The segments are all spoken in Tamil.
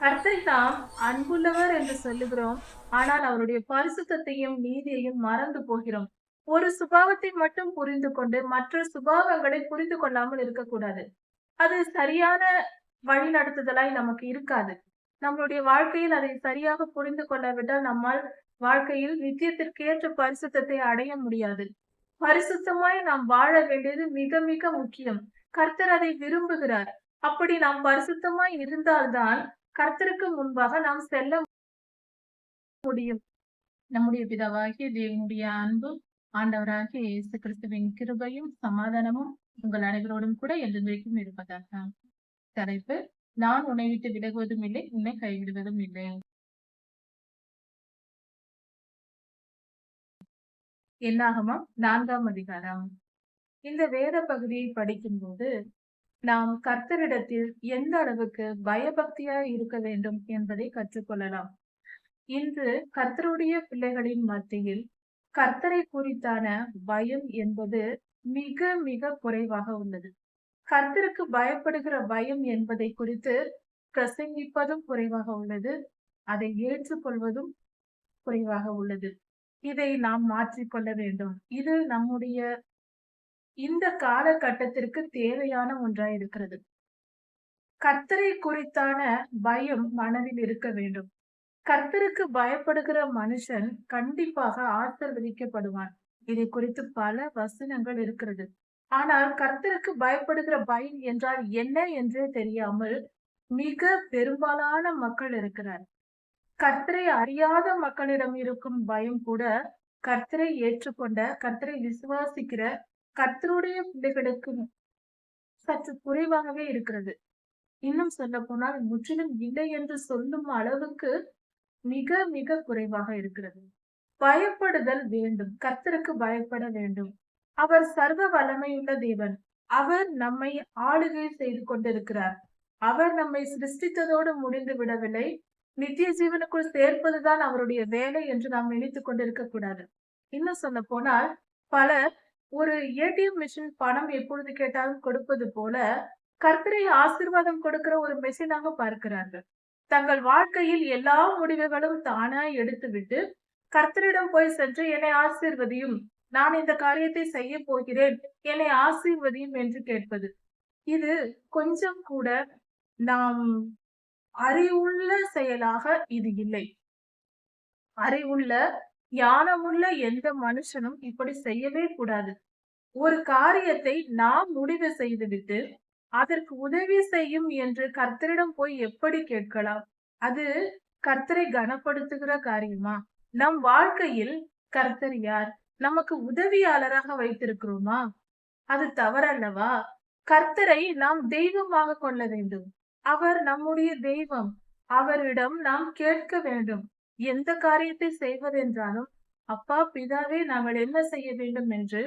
கர்த்தரை தாம் அன்புள்ளவர் என்று சொல்லுகிறோம். ஆனால் அவருடைய பரிசுத்தத்தையும் நீதியையும் மறந்து போகிறோம். ஒரு சுபாவத்தை மட்டும் புரிந்து கொண்டு மற்ற சுபாவங்களை புரிந்து கொள்ளாமல் இருக்கக்கூடாது. அது சரியான வழி நடத்துதலாய் நமக்கு இருக்காது. நம்மளுடைய வாழ்க்கையில் அதை சரியாக புரிந்து கொள்ளாவிட்டால் நம்மால் வாழ்க்கையில் நித்தியத்திற்கேற்ற பரிசுத்தத்தை அடைய முடியாது. பரிசுத்தமாய் நாம் வாழ வேண்டியது மிக மிக முக்கியம். கர்த்தர் அதை விரும்புகிறார். அப்படி நாம் பரிசுத்தமாய் இருந்தால்தான் கர்த்தருக்கு முன்பாக நாம் செல்ல முடியும். நம்முடைய பிதாவாகிய தேவனுடைய அன்பும் ஆண்டவராகிய இயேசு கிறிஸ்துவின் கிருபையும் சமாதானமும் உங்கள் அனைவரோடும் கூட என்றென்றைக்கும் இருப்பதாக. தலைப்பு நான் உன்னை விட்டு விலகுவதும் இல்லை உன்னை கைவிடுவதும் இல்லை. என்னாகமா நான்காம் அதிகாரம். இந்த வேத பகுதியை படிக்கும்போது நாம் கர்த்தரிடத்தில் எந்த அளவுக்கு பயபக்தியாய் இருக்க வேண்டும் என்பதை கற்றுக்கொள்ளலாம். இன்று கர்த்தருடைய பிள்ளைகளின் மத்தியில் கர்த்தரை குறித்தான பயம் என்பது மிக மிக குறைவாக உள்ளது. கர்த்தருக்கு பயப்படுகிற பயம் என்பதை குறித்து பிரசங்கிப்பதும் குறைவாக உள்ளது. அதை ஏற்றுக்கொள்வதும் குறைவாக உள்ளது. இதை நாம் மாற்றிக்கொள்ள வேண்டும். இது நம்முடைய இந்த காலகட்டத்திற்கு தேவையான ஒன்றாய் இருக்கிறது. கர்த்தரை குறித்தான பயம் மனதில் இருக்க வேண்டும். கர்த்தருக்கு பயப்படுகிற மனுஷன் கண்டிப்பாக ஆசிர்வதிக்கப்படுவான் இதை குறித்து பல வசனங்கள் இருக்கிறது. ஆனால் கர்த்தருக்கு பயப்படுகிற பயம் என்றால் என்ன என்றே தெரியாமல் மிக பெரும்பாலான மக்கள் இருக்கிறார். கர்த்தரை அறியாத மக்களிடம் இருக்கும் பயம் கூட கர்த்தரை ஏற்றுக்கொண்ட கர்த்தரை விசுவாசிக்கிற கத்தருடைய பிள்ளைகளுக்கு சற்று குறைவாகவே இருக்கிறது. இன்னும் சொல்ல போனால் முற்றிலும் இல்லை என்று சொல்லும் அளவுக்கு மிக மிக குறைவாக இருக்கிறது. பயப்படுதல் வேண்டும். கத்தருக்கு பயப்பட வேண்டும். அவர் சர்வ வல்லமையுள்ள தேவன். அவர் நம்மை ஆளுகை செய்து கொண்டிருக்கிறார். அவர் நம்மை சிருஷ்டித்ததோடு முடிந்து விடவில்லை. நித்திய ஜீவனுக்குள் சேர்ப்பதுதான் அவருடைய வேலை என்று நாம் நினைத்துக் கொண்டிருக்க கூடாது. இன்னும் சொல்ல போனால் பலர் ஒரு ஏடிஎம் மிஷின் பணம் எப்பொழுது கேட்டாலும் கொடுப்பது போல கர்த்தரை ஆசிர்வாதம் கொடுக்கிற ஒரு மெஷினாக பார்க்கிறார்கள். தங்கள் வாழ்க்கையில் எல்லா முடிவுகளும் தானாய் எடுத்துவிட்டு கர்த்தரிடம் போய் சென்று என்னை ஆசீர்வதியும் நான் இந்த காரியத்தை செய்ய போகிறேன் என்னை ஆசீர்வதியும் என்று கேட்பது. இது கொஞ்சம் கூட நாம் அறிவுள்ள செயலாக இது இல்லை. அறிவுள்ள ஞானமுள்ள எந்த மனுஷனும் இப்படி செய்யவே கூடாது. ஒரு காரியத்தை நாம் முடிவு செய்துவிட்டு அதற்கு உதவி செய்யும் என்று கர்த்தரிடம் போய் எப்படி கேட்கலாம்? அது கர்த்தரை கனப்படுத்துகிற காரியமா? நம் வாழ்க்கையில் கர்த்தர் யார்? நமக்கு உதவியாளராக வைத்திருக்கிறோமா? அது தவறல்லவா? கர்த்தரை நாம் தெய்வமாக கொள்ள வேண்டும். அவர் நம்முடைய தெய்வம். அவரிடம் நாம் கேட்க வேண்டும். எந்த காரியத்தை செய்வதென்றாலும் அப்பா பிதாவே நாங்கள் என்ன செய்ய வேண்டும்? என்று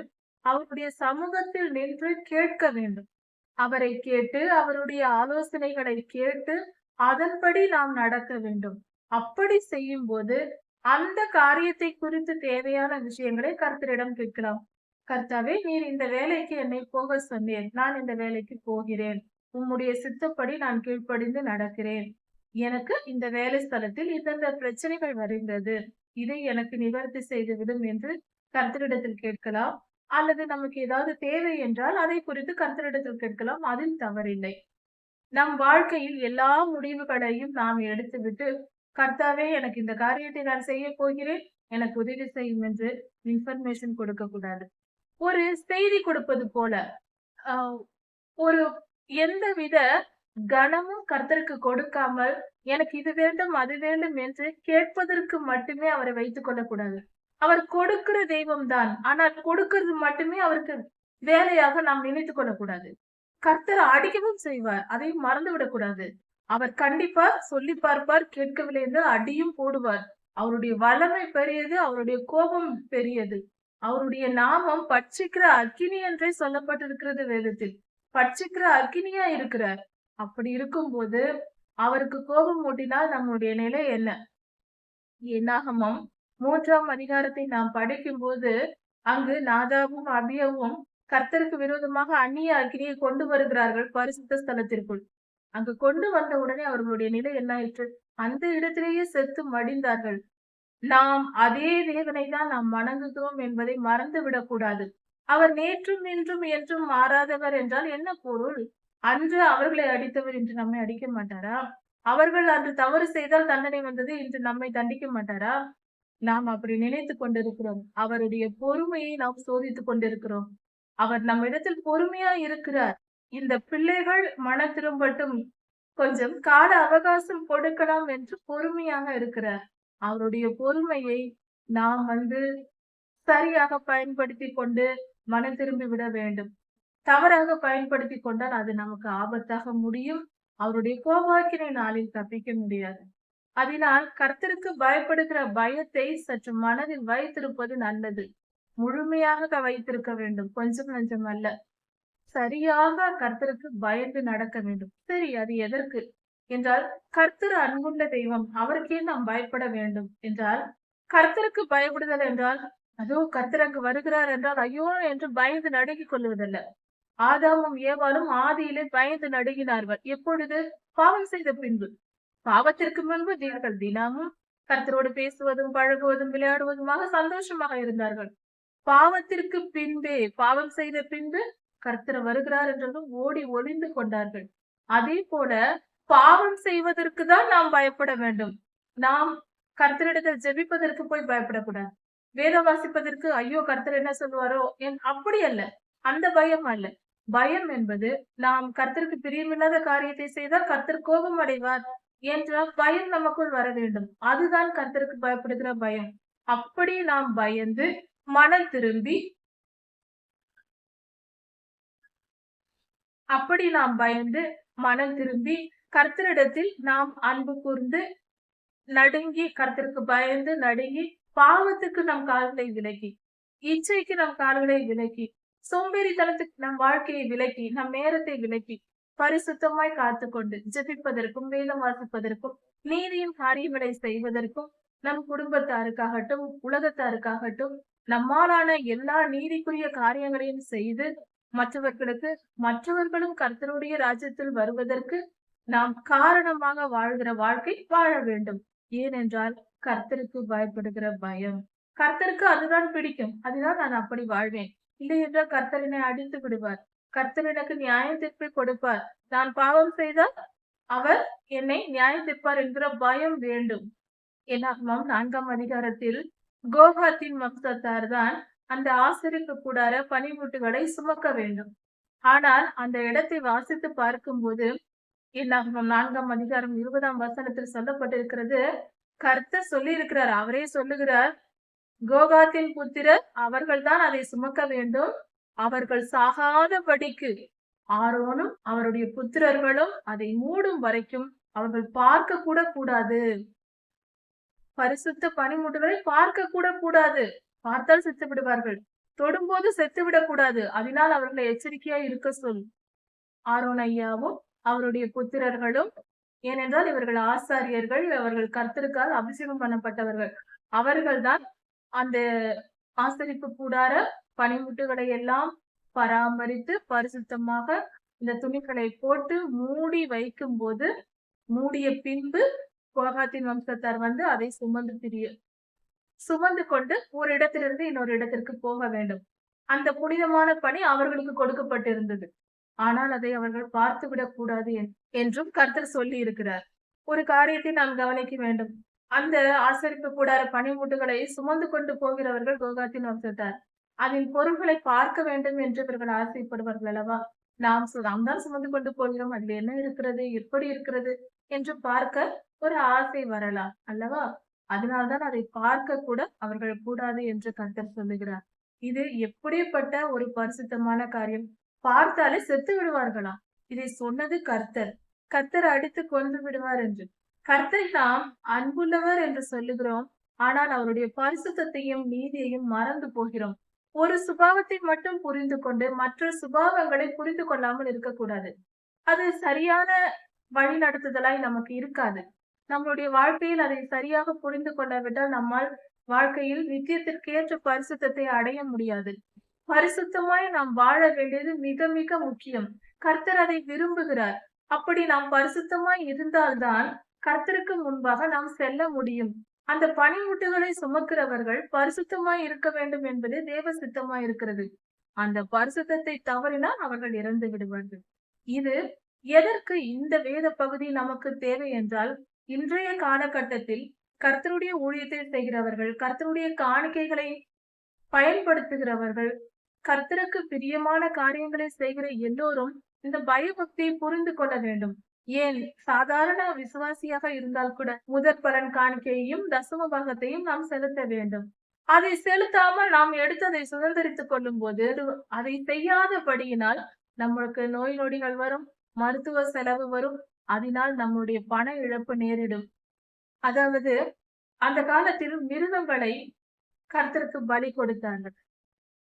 அவருடைய சமூகத்தில் நின்று கேட்க வேண்டும். அவரை கேட்டு அவருடைய ஆலோசனைகளை கேட்டு அதன்படி நாம் நடக்க வேண்டும். அப்படி செய்யும் போது அந்த காரியத்தை குறித்து தேவையான விஷயங்களை கர்த்தரிடம் கேட்கலாம். கர்த்தாவே நீர் இந்த வேலைக்கு என்னை போக சொன்னேன் நான் இந்த வேலைக்கு போகிறேன். உம்முடைய சித்தப்படி நான் கீழ்ப்படிந்து நடக்கிறேன். எனக்கு இந்த வேலை ஸ்தலத்தில் இந்தந்த பிரச்சனைகள் வருகிறது இதை எனக்கு நிவர்த்தி செய்துவிடும் என்று கர்த்தரிடத்தில் கேட்கலாம். அல்லது நமக்கு ஏதாவது தேவை என்றால் அதை குறித்து கர்த்தரிடத்தில் கேட்கலாம். அதில் தவறில்லை. நம் வாழ்க்கையில் எல்லா முடிவுகளையும் நாம் எடுத்துவிட்டு கர்த்தாவே எனக்கு இந்த காரியத்தை நான் செய்ய போகிறேன். எனக்கு உதவி செய்யும் என்று இன்ஃபர்மேஷன் கொடுக்க கூடாது ஒரு செய்தி கொடுப்பது போல ஒரு எந்தவித கனமும் கர்த்தருக்கு கொடுக்காமல் எனக்கு இது வேண்டும் அது வேண்டும் என்று கேட்பதற்கு மட்டுமே அவரை வைத்துக் கொள்ளக்கூடாது. அவர் கொடுக்கிற தெய்வம் தான் ஆனால் கொடுக்கிறது மட்டுமே அவருக்கு வேலையாக நாம் நினைத்துக் கொள்ளக்கூடாது. கர்த்தர் அடிக்கவும் செய்வார் அதையும் மறந்து விடக்கூடாது. அவர் கண்டிப்பா சொல்லி பார்ப்பார் கேட்கவில்லை என்று அடியும் போடுவார். அவருடைய வல்லமை பெரியது அவருடைய கோபம் பெரியது. அவருடைய நாமம் பட்சிக்கிற அக்கினி என்றே சொல்லப்பட்டிருக்கிறது வேதத்தில். பட்சிக்கிற அக்கினியா இருக்கிறார். அப்படி இருக்கும்போது அவருக்கு கோபம் மூட்டினால் நம்முடைய நிலை என்ன? என்னாகமம்? மூன்றாம் அதிகாரத்தை நாம் படிக்கும் போது அங்கு நாதாவும் அபியவும் கர்த்தருக்கு விரோதமாக அந்நிய அக்கினியை கொண்டு வருகிறார்கள் பரிசுத்த ஸ்தலத்திற்குள். அங்கு கொண்டு வந்த உடனே அவர்களுடைய நிலை என்ன ஆயிற்று அந்த இடத்திலேயே செத்து மடிந்தார்கள். நாம் அதே தேவனை தான் நாம் வணங்குகிறோம் என்பதை மறந்து விடக்கூடாது அவர் நேற்றும் இன்றும் என்றும் மாறாதவர் என்றால் என்ன பொருள்? அன்று அவர்களை அடித்தவர் இன்று நம்மை அடிக்க மாட்டாரா? அவர்கள் அன்று தவறு செய்தால் தண்டனை வந்தது இன்று நம்மை தண்டிக்க மாட்டாரா? நாம் அப்படி நினைத்து கொண்டிருக்கிறோம். அவருடைய பொறுமையை நாம் சோதித்துக் கொண்டிருக்கிறோம். அவர் நம்ம இடத்தில் பொறுமையா இருக்கிறார். இந்த பிள்ளைகள் மன திரும்பட்டும் கொஞ்சம் கால அவகாசம் கொடுக்கலாம் என்று பொறுமையாக இருக்கிறார். அவருடைய பொறுமையை நாம் வந்து சரியாக பயன்படுத்தி கொண்டு மனம் திரும்பி விட வேண்டும். தவறாக பயன்படுத்தி கொண்டால் அது நமக்கு ஆபத்தாக முடியும். அவருடைய கோபாக்கினை நாளில் தப்பிக்க முடியாது. அதனால் கர்த்தருக்கு பயப்படுகிற பயத்தை சற்று மனதில் வைத்திருப்பது நல்லது. முழுமையாக வைத்திருக்க வேண்டும். கொஞ்சம் நஞ்சம் அல்ல சரியாக கர்த்தருக்கு பயந்து நடக்க வேண்டும். சரி அது எதற்கு? என்றால் கர்த்தர் அன்புள்ள தெய்வம். அவருக்கே நாம் பயப்பட வேண்டும். என்றால் கர்த்தருக்கு பயப்படுதல் என்றால் அதோ கர்த்தர் அங்கு வருகிறார் என்றால் ஐயோ என்று பயந்து நடுங்கிக் கொள்வதல்ல. ஆதாமும் ஏவாலும் ஆதியிலே பயந்து நடுங்கினார்கள். எப்பொழுது? பாவம் செய்த பின்பு. பாவத்திற்கு முன்பு தீர்கள் தினமும் கர்த்தரோடு பேசுவதும் பழகுவதும் விளையாடுவதுமாக சந்தோஷமாக இருந்தார்கள். பாவத்திற்கு பின்பே பாவம் செய்த பின்பு கர்த்தர் வருகிறார் என்றதும் ஓடி ஒளிந்து கொண்டார்கள். அதே போல பாவம் செய்வதற்கு தான் நாம் பயப்பட வேண்டும். நாம் கர்த்தரிடத்தில் ஜெபிப்பதற்கு போய் பயப்படக்கூடாது. வேதம் வாசிப்பதற்கு ஐயோ கர்த்தர் என்ன சொல்லுவாரோ? என் அப்படி அல்ல. அந்த பயம் அல்ல. பயம் என்பது நாம் கர்த்தருக்கு பிரியமில்லாத காரியத்தை செய்தால் கர்த்தர் கோபம் அடைவார் என்ற பயம் நமக்குள் வர வேண்டும். அதுதான் கர்த்தருக்கு பயப்படுகிற பயம். அப்படி நாம் பயந்து மனம் திரும்பி அப்படி நாம் பயந்து மனம் திரும்பி கர்த்தரிடத்தில் நாம் அன்பு கூர்ந்து நடுங்கி கர்த்தருக்கு பயந்து நடுங்கி பாவத்துக்கு நம் கால்களை விலக்கி இச்சைக்கு நம் கால்களை விலக்கி சோம்பேறித்தனத்துக்கு நம் வாழ்க்கையை விலக்கி நம் நேரத்தை விலக்கி பரிசுத்தமாய் காத்துக்கொண்டு ஜெபிப்பதற்கும் வேதம் வாசிப்பதற்கும் நீதியின் காரியங்களை செய்வதற்கும் நம் குடும்பத்தாருக்காகட்டும் உலகத்தாருக்காகட்டும் நம்மாலான எல்லா நீதிக்குரிய காரியங்களையும் செய்து மற்றவர்களுக்கு மற்றவர்களும் கர்த்தருடைய ராஜ்யத்தில் வருவதற்கு நாம் காரணமாக வாழ்கிற வாழ்க்கை வாழ வேண்டும். ஏனென்றால் கர்த்தருக்கு பயப்படுகிற பயம். கர்த்தருக்கு அதுதான் பிடிக்கும். அதுதான் நான் அப்படி வாழ்வேன். இல்லை என்றால் கர்த்தர் என்னை அடித்து விடுவார். கர்த்தர் எனக்கு நியாய தீர்ப்பை கொடுப்பார். நான் பாவம் செய்தால் அவர் என்னை நியாய தீர்ப்பார் என்கிற பயம் வேண்டும். என்னாகமாம் நான்காம் அதிகாரத்தில் கோகாத்தின் வம்சத்தார் தான் அந்த ஆசிரியப்பு கூடார பனிமூட்டுகளை சுமக்க வேண்டும். ஆனால் அந்த இடத்தை வாசித்து பார்க்கும்போது என்னாகும் நான்காம் அதிகாரம் இருபதாம் வசனத்தில் சொல்லப்பட்டிருக்கிறது கர்த்தர் சொல்லி இருக்கிறார் அவரே சொல்லுகிறார் கோகாத்தின் புத்திரர் அவர்கள்தான் அதை சுமக்க வேண்டும். அவர்கள் சாகாதபடிக்கு ஆரோனும் அவருடைய புத்திரர்களும் அதை மூடும் வரைக்கும் அவர்கள் பார்க்க கூட கூடாது. பரிசுத்த பனிமுட்டுகளை பார்க்க கூட கூடாது. பார்த்தால் செத்து விடுவார்கள் தொடும்போது செத்து விடக்கூடாது அதனால் அவர்களை எச்சரிக்கையா இருக்க சொல். ஆரோன் ஐயாவும் அவருடைய புத்திரர்களும் ஏனென்றால் இவர்கள் ஆசாரியர்கள் அவர்கள் கர்த்தருக்கால் அபிஷேகம் பண்ணப்பட்டவர்கள். அவர்கள்தான் அந்த ஆசரிப்பு கூடார பனிமுட்டுகளை எல்லாம் பராமரித்து பரிசுத்தமாக இந்த துணிகளை போட்டு மூடி வைக்கும் போது மூடிய பின்பு கோகாத்தின் வம்சத்தார் வந்து அதை சுமந்து திரிய சுமந்து கொண்டு ஒரு இடத்திலிருந்து இன்னொரு இடத்திற்கு போக வேண்டும். அந்த புனிதமான பணி அவர்களுக்கு கொடுக்கப்பட்டிருந்தது. ஆனால் அதை அவர்கள் பார்த்து விடக்கூடாது என்றும் கர்த்தர் சொல்லி இருக்கிறார் ஒரு காரியத்தை நாம் கவனிக்க வேண்டும். அந்த ஆசரிப்பு கூடார பனிமூட்டுகளை சுமந்து கொண்டு போகிறவர்கள் கோகாத்தின் வம்சத்தார். அதன் பொருள்களை பார்க்க வேண்டும் என்று இவர்கள் ஆசைப்படுவார்கள் அல்லவா? நாம் நாம் தான் சுமந்து கொண்டு போகிறோம். அதில் என்ன இருக்கிறது? எப்படி இருக்கிறது? என்று பார்க்க ஒரு ஆசை வரலாம் அல்லவா? அதனால்தான் அதை பார்க்க கூட அவர்கள் கூடாது என்று கர்த்தர் சொல்லுகிறார். இது எப்படிப்பட்ட ஒரு பரிசுத்தமான காரியம்? பார்த்தாலே செத்து விடுவார்களாம் இதை சொன்னது கர்த்தர். கர்த்தர் அடித்து கொண்டு விடுவார் என்று. கர்த்தரை நாம் அன்புள்ளவர் என்று சொல்லுகிறோம். ஆனால் அவருடைய பரிசுத்தையும் நீதியையும் மறந்து போகிறோம். ஒரு சுபாவத்தை மட்டும் புரிந்து கொண்டு மற்ற சுபாவங்களை புரிந்து கொள்ளாமல் இருக்கக்கூடாது. அது சரியான வழி நடத்துதலாய் நமக்கு இருக்காது. நம்மளுடைய வாழ்க்கையில் அதை சரியாக புரிந்து கொள்ளாவிட்டால் நம்மால் வாழ்க்கையில் நித்தியத்திற்கேற்ற பரிசுத்தத்தை அடைய முடியாது. பரிசுத்தமாய் நாம் வாழ வேண்டியது மிக மிக முக்கியம். கர்த்தர் அதை விரும்புகிறார். அப்படி நாம் பரிசுத்தமாய் இருந்தால்தான் கர்த்தருக்கு முன்பாக நாம் செல்ல முடியும். அந்த பனிமுட்டுகளை சுமக்கிறவர்கள் பரிசுத்தமாய் இருக்க வேண்டும் என்பது தேவ சித்தமாய் இருக்கிறது. அந்த பரிசுத்தத்தை தவறினால் அவர்கள் இறந்து விடுவார்கள். இது எதற்கு இந்த வேத பகுதி நமக்கு தேவை என்றால் இன்றைய காலகட்டத்தில் கர்த்தருடைய ஊழியத்தை செய்கிறவர்கள் கர்த்தருடைய காணிக்கைகளை பயன்படுத்துகிறவர்கள் கர்த்தருக்கு பிரியமான காரியங்களை செய்கிற எல்லோரும் இந்த பயபக்தியை புரிந்து கொள்ள வேண்டும். ஏன்? சாதாரண விசுவாசியாக இருந்தால் கூட முதற் பலன் காணிக்கையையும் தசம பாகத்தையும் நாம் செலுத்த வேண்டும். அதை செலுத்தாமல் நாம் எடுத்ததை சுதந்திரித்துக் கொள்ளும் போது அதை செய்யாதபடியினால் நம்மளுக்கு நோய் நொடிகள் வரும் மருத்துவ செலவு வரும் அதனால் நம்முடைய பண இழப்பு நேரிடும். அதாவது அந்த காலத்தில் மிருகங்களை கருத்திற்கு பலி கொடுத்தார்கள்.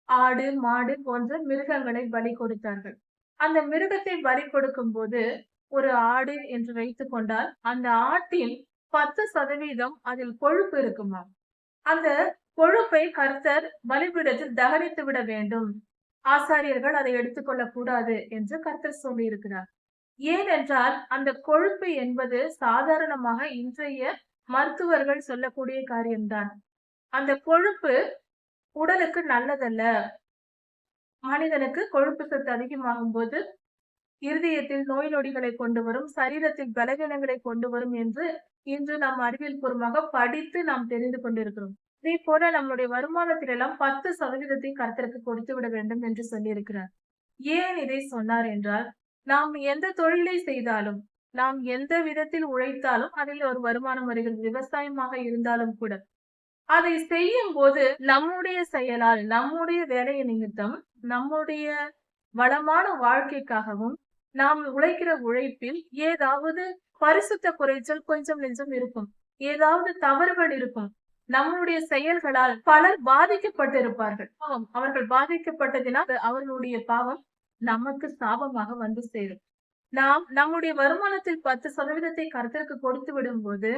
ஆடு மாடு போன்ற மிருகங்களை பலி கொடுத்தார்கள். அந்த மிருகத்தை பலி கொடுக்கும் போது ஒரு ஆடு என்று வைத்துக் கொண்டால் அந்த ஆட்டில் பத்து சதவீதம் அதில் கொழுப்பு இருக்குமா அந்த கொழுப்பை கர்த்தர் பலிபீடத்தில் தகனித்து விட வேண்டும். ஆசாரியர்கள் அதை எடுத்துக்கொள்ள கூடாது என்று கர்த்தர் சொல்லி இருக்கிறார் ஏனென்றால் அந்த கொழுப்பு என்பது சாதாரணமாக இன்றைய மருத்துவர்கள் சொல்லக்கூடிய காரியம்தான். அந்த கொழுப்பு உடலுக்கு நல்லதல்ல. மனிதனுக்கு கொழுப்பு சத்து அதிகமாகும் போது இருதயத்தில் நோய் நொடிகளை கொண்டு வரும் சரீரத்தில் பலவீனங்களை கொண்டு வரும் என்று இன்று நாம் அறிவியல் பூர்வமாக படித்து நாம் தெரிந்து கொண்டிருக்கிறோம். இதே போல நம்மளுடைய வருமானத்தில் எல்லாம் பத்து சதவீதத்தை கருத்திற்கு கொடுத்து விட வேண்டும் என்று சொல்லியிருக்கிறார். ஏன் இதை சொன்னார் என்றால் நாம் எந்த தொழிலை செய்தாலும் நாம் எந்த விதத்தில் உழைத்தாலும் அதில் ஒரு வருமானம் வருகிறது விவசாயமாக இருந்தாலும் கூட அதை செய்யும் போது நம்முடைய செயலால் நம்முடைய வேலை நிமித்தம் நம்முடைய வளமான வாழ்க்கைக்காகவும் நாம் உழைக்கிற உழைப்பில் ஏதாவது பரிசுத்த குறைச்சல் கொஞ்சம் நெஞ்சம் இருக்கும். ஏதாவது தவறுகள் இருக்கும். நம்மளுடைய செயல்களால் பலர் பாதிக்கப்பட்டிருப்பார்கள். பாவம் அவர்கள் பாதிக்கப்பட்டதினால் அவர்களுடைய பாவம் நமக்கு சாபமாக வந்து சேரும். நாம் நம்முடைய வருமானத்தில் பத்து சதவீதத்தை கருத்திற்கு கொடுத்து விடும்போது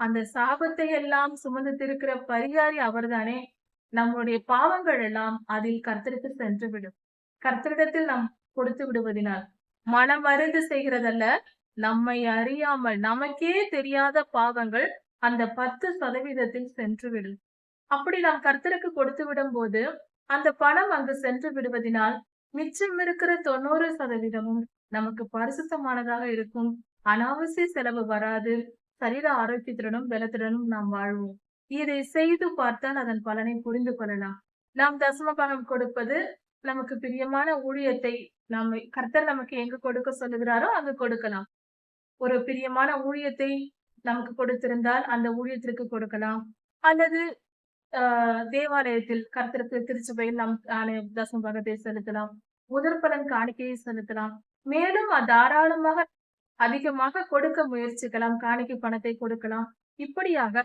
அந்த சாபத்தை எல்லாம் சுமந்து திருக்கிற பரிகாரி அவர்தானே. நம்முடைய பாவங்கள் எல்லாம் அதில் கர்த்தருக்கு சென்று விடும். கர்த்தரிடத்தில் நாம் கொடுத்து விடுவதினால் மனம் அறிந்து செய்கிறதல்ல. நம்மை அறியாமல் நமக்கே தெரியாத பாவங்கள் அந்த பத்து சதவீதத்தில் சென்று விடும் அப்படி நாம் கர்த்தருக்கு கொடுத்து விடும் போது அந்த பணம் அங்கு சென்று விடுவதனால் மிச்சம் இருக்கிற தொண்ணூறு சதவீதமும் நமக்கு பரிசுத்தமானதாக இருக்கும். அனாவசிய செலவு வராது. சரீர ஆரோக்கியத்துடனும் பலத்துடனும் நாம் வாழ்வோம். இதை செய்து பார்த்தால் அதன் பலனை புரிந்து கொள்ளலாம். நாம் தசம பணம் கொடுப்பது நமக்கு பிரியமான ஊழியத்தை நம்ம கர்த்தர் நமக்கு எங்க கொடுக்க சொல்லுகிறாரோ அங்கு கொடுக்கலாம். ஒரு பிரியமான ஊழியத்தை நமக்கு கொடுத்திருந்தால் அந்த ஊழியத்திற்கு கொடுக்கலாம். அல்லது தேவாலயத்தில் கர்த்தருக்கு திருச்சபையில் நாம் தசம் பகத்தை செலுத்தலாம். முதற்பலன் காணிக்கையை செலுத்தலாம். மேலும் தாராளமாக அதிகமாக கொடுக்க முயற்சிக்கலாம். காணிக்கை பணத்தை கொடுக்கலாம். இப்படியாக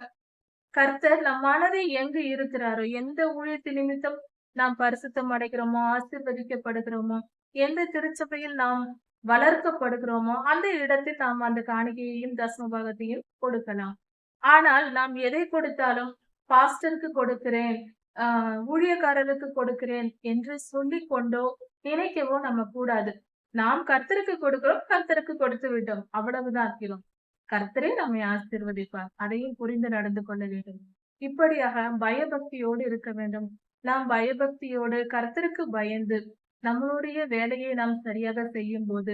கர்த்தர் நம் மனதை எங்கு இருக்கிறாரோ எந்த ஊழியத்து நிமித்தம் நாம் பரிசுத்தம் அடைகிறோமோ ஆசிர்வதிக்கப்படுகிறோமோ எந்த திருச்சபையில் நாம் வளர்க்கப்படுகிறோமோ அந்த இடத்தில் நாம் அந்த காணிக்கையையும் தசமபாகத்தையும் கொடுக்கலாம். ஆனால் நாம் எதை கொடுத்தாலும் பாஸ்டருக்கு கொடுக்கிறேன் ஆஹ் ஊழியக்காரருக்கு கொடுக்கிறேன் என்று சொல்லி கொண்டோ நினைக்கவோ நம்ம கூடாது. நாம் கர்த்தருக்கு கொடுக்கிறோம் கர்த்தருக்கு கொடுத்து விட்டோம். அவ்வளவுதான் இருக்கிறோம் கர்த்தரே நம்மை ஆசீர்வதிப்பார். அதையும் புரிந்து நடந்து கொள்ள வேண்டும். இப்படியாக பயபக்தியோடு இருக்க வேண்டும். நாம் பயபக்தியோடு கர்த்தருக்கு பயந்து நம்மளுடைய வேலையை நாம் சரியாக செய்யும் போது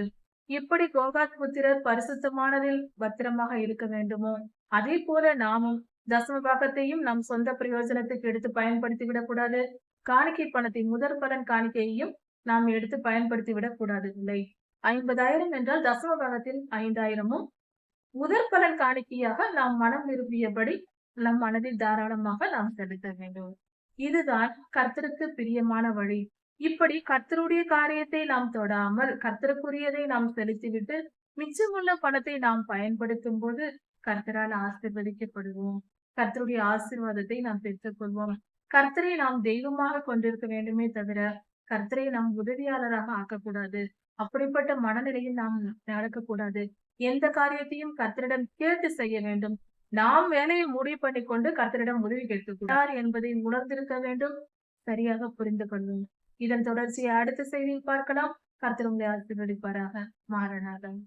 எப்படி கோகாத் புத்திரர் பரிசுத்தமானதில் பத்திரமாக இருக்க வேண்டுமோ? அதே போல நாமும் தசம பாகத்தையும் நம் சொந்த பிரயோஜனத்துக்கு எடுத்து பயன்படுத்தி விடக்கூடாது காணிக்கை பணத்தை முதற் பலன் காணிக்கையையும் நாம் எடுத்து பயன்படுத்தி விடக்கூடாது இல்லை? ஐம்பதாயிரம் என்றால் தசம பாகத்தில் ஐந்தாயிரமும் முதற் பலன் காணிக்கையாக நாம் மனம் விரும்பியபடி நம் மனதில் தாராளமாக நாம் செலுத்த வேண்டும். இதுதான் கர்த்தருக்கு பிரியமான வழி. இப்படி கர்த்தருடைய காரியத்தை நாம் தொடாமல் கர்த்தருக்குரியதை நாம் செலுத்திவிட்டு மிச்சமுள்ள பணத்தை நாம் பயன்படுத்தும் போது கர்த்தரால் ஆசிர்வதிக்கப்படுவோம். கர்த்தருடைய ஆசீர்வாதத்தை நாம் பெற்றுக்கொள்வோம். கர்த்தரை நாம் தெய்வமாக கொண்டிருக்க வேண்டுமே தவிர கர்த்தரை நாம் உதவியாளராக ஆக்கக்கூடாது. அப்படிப்பட்ட மனநிலையில் நாம் நடக்கக்கூடாது. எந்த காரியத்தையும் கர்த்தரிடம் கேட்டு செய்ய வேண்டும். நாம் வேலையை முடிவு பண்ணி கொண்டு கர்த்தரிடம் உதவி கேட்கக்கூடாது. என்பதை உணர்ந்திருக்க வேண்டும். சரியாக புரிந்து கொள்வோம். இதன் தொடர்ச்சியை அடுத்த செய்தியில் பார்க்கலாம். கர்த்தர் உங்களை ஆசீர்வதிப்பாராக. மாறனாதன்